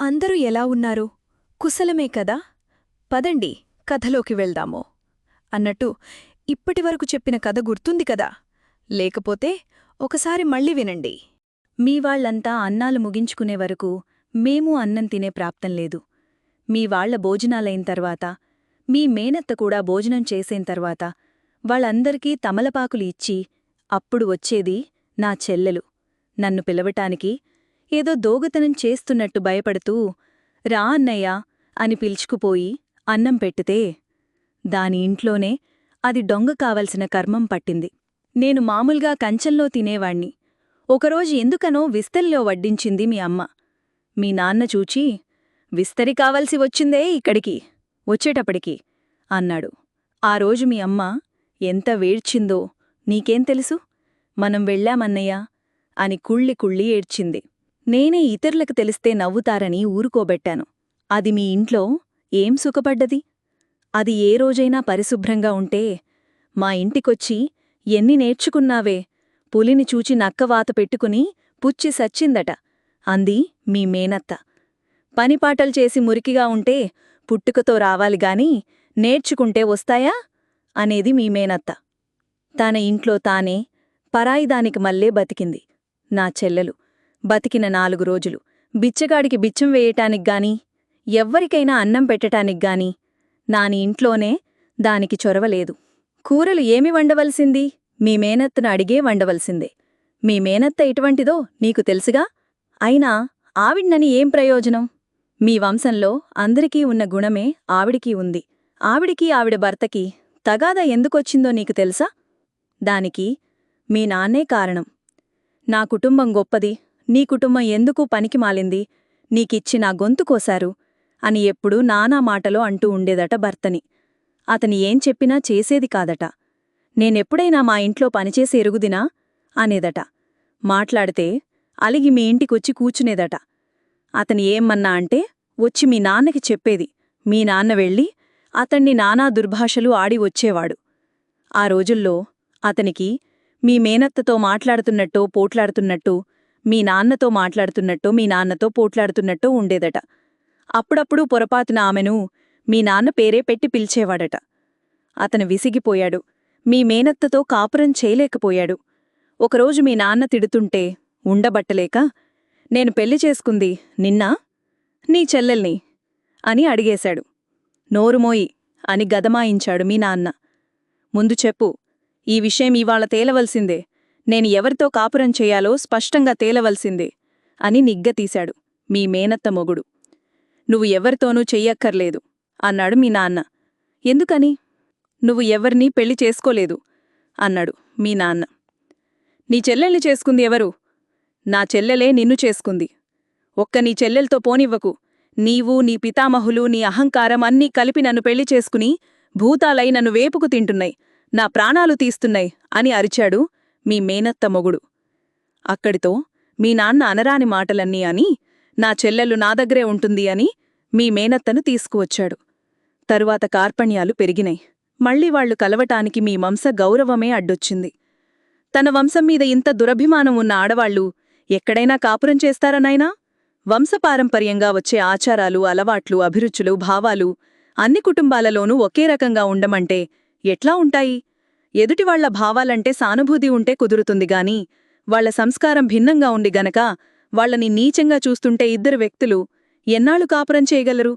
అందరూ ఎలా ఉన్నారు? కుశలమే కదా? పదండి కథలోకి వెళ్దాము. అన్నట్టు ఇప్పటివరకు చెప్పిన కథ గుర్తుంది కదా? లేకపోతే ఒకసారి మళ్ళీ వినండి. మీ వాళ్ళంతా అన్నాలు ముగించుకునే వరకు మేము అన్నం తినే ప్రాప్తం లేదు. మీ వాళ్ళ భోజనాలైన తర్వాత మీ మేనత్త కూడా భోజనం చేసేన్ తర్వాత వాళ్ళందరికీ తమలపాకులు ఇచ్చి అప్పుడు వచ్చేది నా చెల్లెలు. నన్ను పిలవటానికి ఏదో దోగతనం చేస్తున్నట్టు భయపడుతూ రా అన్నయ్యా అని పిలుచుకుపోయి అన్నం పెట్టితే దాని ఇంట్లోనే అది దొంగ కావలసిన కర్మం పట్టింది. నేను మామూలుగా కంచంలో తినేవాణ్ణి. ఒకరోజు ఎందుకనో విస్తరిలో వడ్డించింది మీ అమ్మ. మీ నాన్న చూచి విస్తరి కావలసి వచ్చిందే ఇక్కడికి వచ్చేటప్పటికి అన్నాడు. ఆ రోజు మీ అమ్మ ఎంత వేడ్చిందో నీకేం తెలుసు? మనం వెళ్ళామన్నయ్యా అని కుళ్ళి కుళ్ళి ఏడ్చింది. నేనే ఇతరులకు తెలిస్తే నవ్వుతారని ఊరుకోబెట్టాను. అది మీ ఇంట్లో ఏం సుఖపడ్డది? అది ఏ రోజైనా పరిశుభ్రంగా ఉంటే మా ఇంటికొచ్చి ఎన్ని నేర్చుకున్నావే? పులిని చూచి నక్కవాత పెట్టుకుని పుచ్చి సచ్చిందట. అంది మీ మేనత్త. పనిపాటలు చేసి మురికిగా ఉంటే పుట్టుకతో రావాలిగాని నేర్చుకుంటే వస్తాయా? అనేది మీ మేనత్త. తన ఇంట్లో తానే పరాయిదానికి మల్లే బతికింది నా చెల్లెలు. బతికిన నాలుగు రోజులు. బిచ్చగాడికి బిచ్చం వేయటానికి ఎవ్వరికైనా అన్నం పెట్టటానికిగాని నాని ఇంట్లోనే దానికి చొరవలేదు కూరలు ఏమి వండవలసింది? మీ మేనత్తను అడిగే వండవలసిందే. మీ మేనత్త ఇటువంటిదో నీకు తెలుసుగా? అయినా ఆవిడ్నని ఏం ప్రయోజనం? మీ వంశంలో అందరికీ ఉన్న గుణమే ఆవిడికీ ఉంది. ఆవిడికి ఆవిడ భర్తకి తగాదా ఎందుకొచ్చిందో నీకు తెలుసా? దానికి మీ నాన్నే కారణం. నా కుటుంబం గొప్పది. నీ కుటుంబం ఎందుకు పనికి మాలింది? నీకిచ్చి నా గొంతు కోశారు అని ఎప్పుడూ నానా మాటలో అంటూ ఉండేదట భర్తని. అతని ఏం చెప్పినా చేసేది కాదట. నేనెప్పుడైనా మా ఇంట్లో పనిచేసి ఎరుగుదినా? అనేదట. మాట్లాడితే అలిగి మీ ఇంటికొచ్చి కూచునేదట అతని ఏమన్నా అంటే వచ్చి మీ నాన్నకి చెప్పేది. మీ నాన్న వెళ్ళి అతన్ని నానా దుర్భాషలు ఆడి వచ్చేవాడు. ఆ రోజుల్లో అతనికి మీ మేనత్తతో మాట్లాడుతున్నట్టు పోట్లాడుతున్నట్టు మీ నాన్నతో మాట్లాడుతున్నట్టో మీ నాన్నతో పోట్లాడుతున్నట్టో ఉండేదట. అప్పుడప్పుడు పొరపాటున ఆమెను మీ నాన్న పేరే పెట్టి పిలిచేవాడట. అతను విసిగిపోయాడు. మీ మేనత్తతో కాపురం చేయలేకపోయాడు. ఒకరోజు మీ నాన్న తిడుతుంటే ఉండబట్టలేక నేను పెళ్ళి చేసుకుంది నిన్నా? నీ చెల్లెల్ని? అని అడిగేశాడు. నోరుమోయి అని గదమాయించాడు మీ నాన్న. ముందు చెప్పు ఈ విషయం ఇవాళ తేలవలసిందే. నేను ఎవరితో కాపురం చేయాలో స్పష్టంగా తేలవలసిందే అని నిగ్గతీశాడు మీ మేనత్త మొగుడు. నువ్వు ఎవరితోనూ చెయ్యక్కర్లేదు అన్నాడు మీ నాన్న. ఎందుకని? నువ్వు ఎవర్నీ పెళ్ళి చేసుకోలేదు అన్నాడు మీ నాన్న. నీ చెల్లెల్ని చేసుకుంది ఎవరు? నా చెల్లెలే నిన్ను చేసుకుంది. ఒక్క నీ చెల్లెల్తో పోనివ్వకు. నీవు నీ పితామహులు నీ అహంకారం అన్నీ కలిపి నన్ను పెళ్ళి చేసుకుని భూతాలై నన్ను వేపుకు తింటున్నాయి. నా ప్రాణాలు తీస్తున్నాయి అని అరిచాడు మీ మేనత్త మొగుడు. అక్కడితో మీ నాన్న అనరాని మాటలన్నీ అని నా చెల్లెలు నా దగ్గరే ఉంటుంది అని మీ మేనత్తను తీసుకువచ్చాడు. తరువాత కార్పణ్యాలు పెరిగినాయి మళ్ళీ వాళ్ళు కలవటానికి మీ వంశ గౌరవమే అడ్డొచ్చింది. తన వంశం మీద ఇంత దురభిమానం ఉన్న ఆడవాళ్ళు ఎక్కడైనా కాపురం చేస్తారనైనా వంశపారంపర్యంగా వచ్చే ఆచారాలు అలవాట్లు అభిరుచులు భావాలు అన్ని కుటుంబాలలోనూ ఒకే రకంగా ఉండమంటే ఎట్లా ఉంటాయి? ఎదుటివాళ్ళ భావాలంటే సానుభూతి ఉంటే కుదురుతుంది గాని వాళ్ళ సంస్కారం భిన్నంగా ఉండి గనక వాళ్ళని నీచంగా చూస్తుంటే ఇద్దరు వ్యక్తులు ఎన్నాళ్ళు కాపురం చేయగలరు?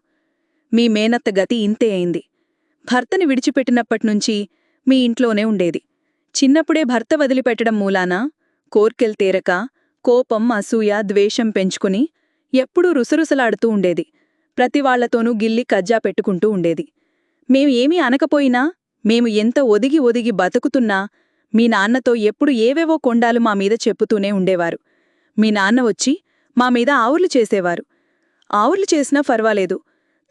మీ మేనత్త గతి ఇంతే అయింది. భర్తని విడిచిపెట్టినప్పట్నుంచి మీ ఇంట్లోనే ఉండేది. చిన్నప్పుడే భర్త వదిలిపెట్టడం మూలాన? కోర్కెల్ తీరక కోపం అసూయ ద్వేషం పెంచుకుని ఎప్పుడూ రుసరుసలాడుతూ ఉండేది. ప్రతివాళ్ళతోనూ గిల్లి కజ్జా పెట్టుకుంటూ ఉండేది. మేం ఏమీ అనకపోయినా మేము ఎంత ఒదిగి ఒదిగి బతుకుతున్నా మీ నాన్నతో ఎప్పుడు ఏవేవో కొండాలు మా మీద చెప్పుతూనే ఉండేవారు. మీ నాన్న వచ్చి మా మీద ఆవుర్లు చేసేవారు. ఆవుర్లు చేసినా ఫర్వాలేదు.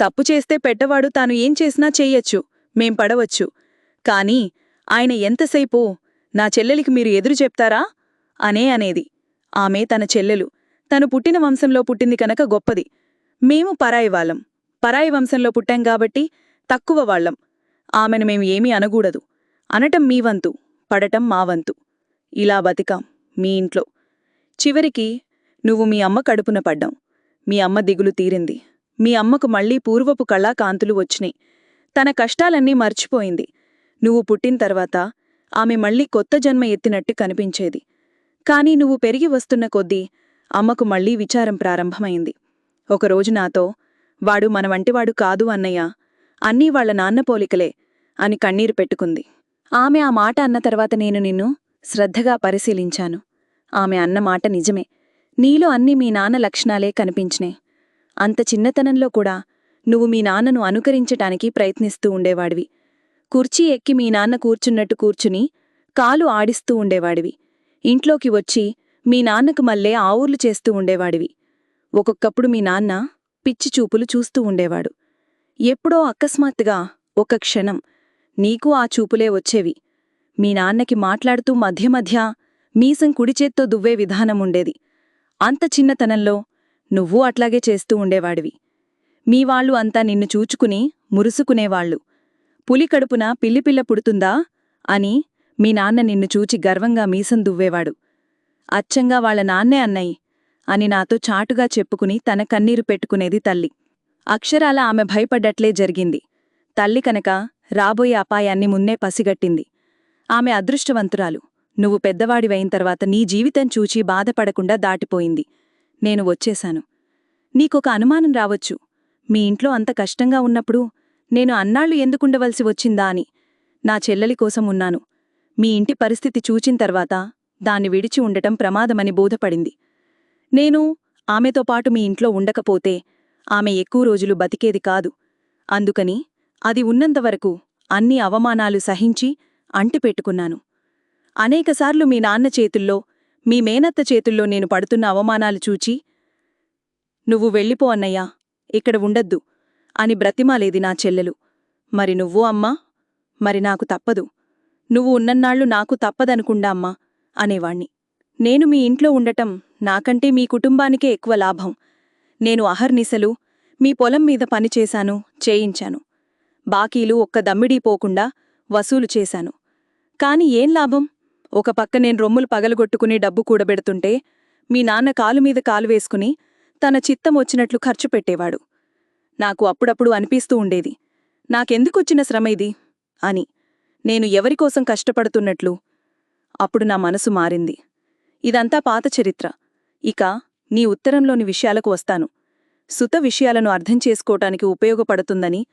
తప్పు చేస్తే పెట్టవాడు తాను ఏం చేసినా చెయ్యొచ్చు మేం పడవచ్చు. కాని ఆయన ఎంతసేపు నా చెల్లెలికి మీరు ఎదురు చెప్తారా? అనే అనేది. ఆమె తన చెల్లెలు. తను పుట్టిన వంశంలో పుట్టింది కనుక గొప్పది. మేము పరాయి వాళ్ళం. పరాయి వంశంలో పుట్టాం కాబట్టి తక్కువ వాళ్ళం. ఆమెను మేము ఏమీ అనగూడదు. అనటం మీ వంతు పడటం మా వంతు. ఇలా బతికాం మీ ఇంట్లో. చివరికి నువ్వు మీ అమ్మ కడుపున పడ్డాం మీ అమ్మ దిగులు తీరింది. మీ అమ్మకు మళ్ళీ పూర్వపు కళా కాంతులు వచ్చినాయి. తన కష్టాలన్నీ మర్చిపోయింది. నువ్వు పుట్టిన తర్వాత ఆమె మళ్ళీ కొత్త జన్మ ఎత్తినట్టు కనిపించేది. కాని నువ్వు పెరిగి వస్తున్న కొద్దీ అమ్మకు మళ్ళీ విచారం ప్రారంభమైంది. ఒకరోజు నాతో వాడు మన వంటివాడు కాదు అన్నయ్య అన్నీ వాళ్ళ నాన్న పోలికలే అని కన్నీరు పెట్టుకుంది. ఆమె ఆ మాట అన్న తర్వాత నేను నిన్ను శ్రద్ధగా పరిశీలించాను. ఆమె అన్న మాట నిజమే. నీలో అన్ని మీ నాన్న లక్షణాలే కనిపించినాయి. అంత చిన్నతనంలో కూడా నువ్వు మీ నాన్నను అనుకరించటానికి ప్రయత్నిస్తూ ఉండేవాడివి. కుర్చీ ఎక్కి మీ నాన్న కూర్చున్నట్టు కూర్చుని కాలు ఆడిస్తూ ఉండేవాడివి. ఇంట్లోకి వచ్చి మీ నాన్నకు మళ్ళే ఆవుర్లు చేస్తూ ఉండేవాడివి. ఒక్కొక్కప్పుడు మీ నాన్న పిచ్చి చూపులు చూస్తూ ఉండేవాడు. ఎప్పుడో అకస్మాత్తుగా ఒక క్షణం నీకు ఆ చూపులే వచ్చేవి. మీ నాన్నకి మాట్లాడుతూ మధ్య మధ్య మీసం కుడిచేత్తో దువ్వే విధానముండేది అంత చిన్నతనంలో నువ్వూ అట్లాగే చేస్తూ ఉండేవాడివి. మీవాళ్ళు అంతా నిన్ను చూచుకుని మురుసుకునేవాళ్ళు పులి కడుపున పిల్లిపిల్ల పుడుతుందా? అని మీ నాన్న నిన్ను చూచి గర్వంగా మీసం దువ్వేవాడు. అచ్చంగా వాళ్ళ నాన్నే అన్నయ్య అని నాతో చాటుగా చెప్పుకుని తన కన్నీరు పెట్టుకునేది తల్లి. అక్షరాల ఆమె భయపడ్డట్లే జరిగింది. తల్లి కనుక రాబోయే అపాయాన్ని మున్నే పసిగట్టింది. ఆమె అదృష్టవంతురాలు. నువ్వు పెద్దవాడివైన తర్వాత నీ జీవితం చూచి బాధపడకుండా దాటిపోయింది. నేను వచ్చేశాను. నీకొక అనుమానం రావచ్చు. మీ ఇంట్లో అంత కష్టంగా ఉన్నప్పుడు నేను అన్నాళ్ళు ఎందుకుండవలసి వచ్చిందా అని. నా చెల్లెలి కోసం ఉన్నాను. మీ ఇంటి పరిస్థితి చూచిన తర్వాత దాన్ని విడిచి ఉండటం ప్రమాదమని బోధపడింది. నేను ఆమెతో పాటు మీ ఇంట్లో ఉండకపోతే ఆమె ఎక్కువ రోజులు బతికేది కాదు. అందుకని అది ఉన్నంతవరకు అన్ని అవమానాలు సహించి అంటిపెట్టుకున్నాను అనేకసార్లు మీ నాన్న చేతుల్లో మీ మేనత్త చేతుల్లో నేను పడుతున్న అవమానాలు చూచి నువ్వు వెళ్ళిపో అన్నయ్యా ఇక్కడ ఉండద్దు అని బ్రతిమాలేది నా చెల్లెలు. మరి నువ్వు అమ్మా? మరి నాకు తప్పదు. నువ్వు ఉన్నన్నాళ్ళు నాకు తప్పదనుకుండా అమ్మా అనేవాణ్ణి. నేను మీ ఇంట్లో ఉండటం నాకంటే మీ కుటుంబానికే ఎక్కువ లాభం. నేను అహర్నిశలు మీ పొలం మీద పనిచేశాను చేయించాను. బాకీలు ఒక్క దమ్మిడీ పోకుండా వసూలు చేశాను. కాని ఏం లాభం? ఒక పక్క నేను రొమ్ములు పగలగొట్టుకుని డబ్బు కూడబెడుతుంటే మీ నాన్న కాలు మీద కాలు వేసుకుని తన చిత్తం వచ్చినట్లు ఖర్చు పెట్టేవాడు. నాకు అప్పుడప్పుడు అనిపిస్తూ ఉండేది. నాకెందుకొచ్చిన శ్రమ ఇది? అని. నేను ఎవరికోసం కష్టపడుతున్నట్లు? అప్పుడు నా మనసు మారింది. ఇదంతా పాత చరిత్ర. ఇక నీ ఉత్తరంలోని విషయాలకు వస్తాను. సుత విషయాలను అర్థం చేసుకోటానికి ఉపయోగపడుతుందని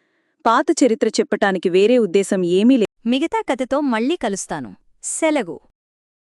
పాత చరిత్ర చెప్పటానికి వేరే ఉద్దేశం ఏమీ లేదు. మిగతా కథతో మళ్ళీ కలుస్తాను. సెలగు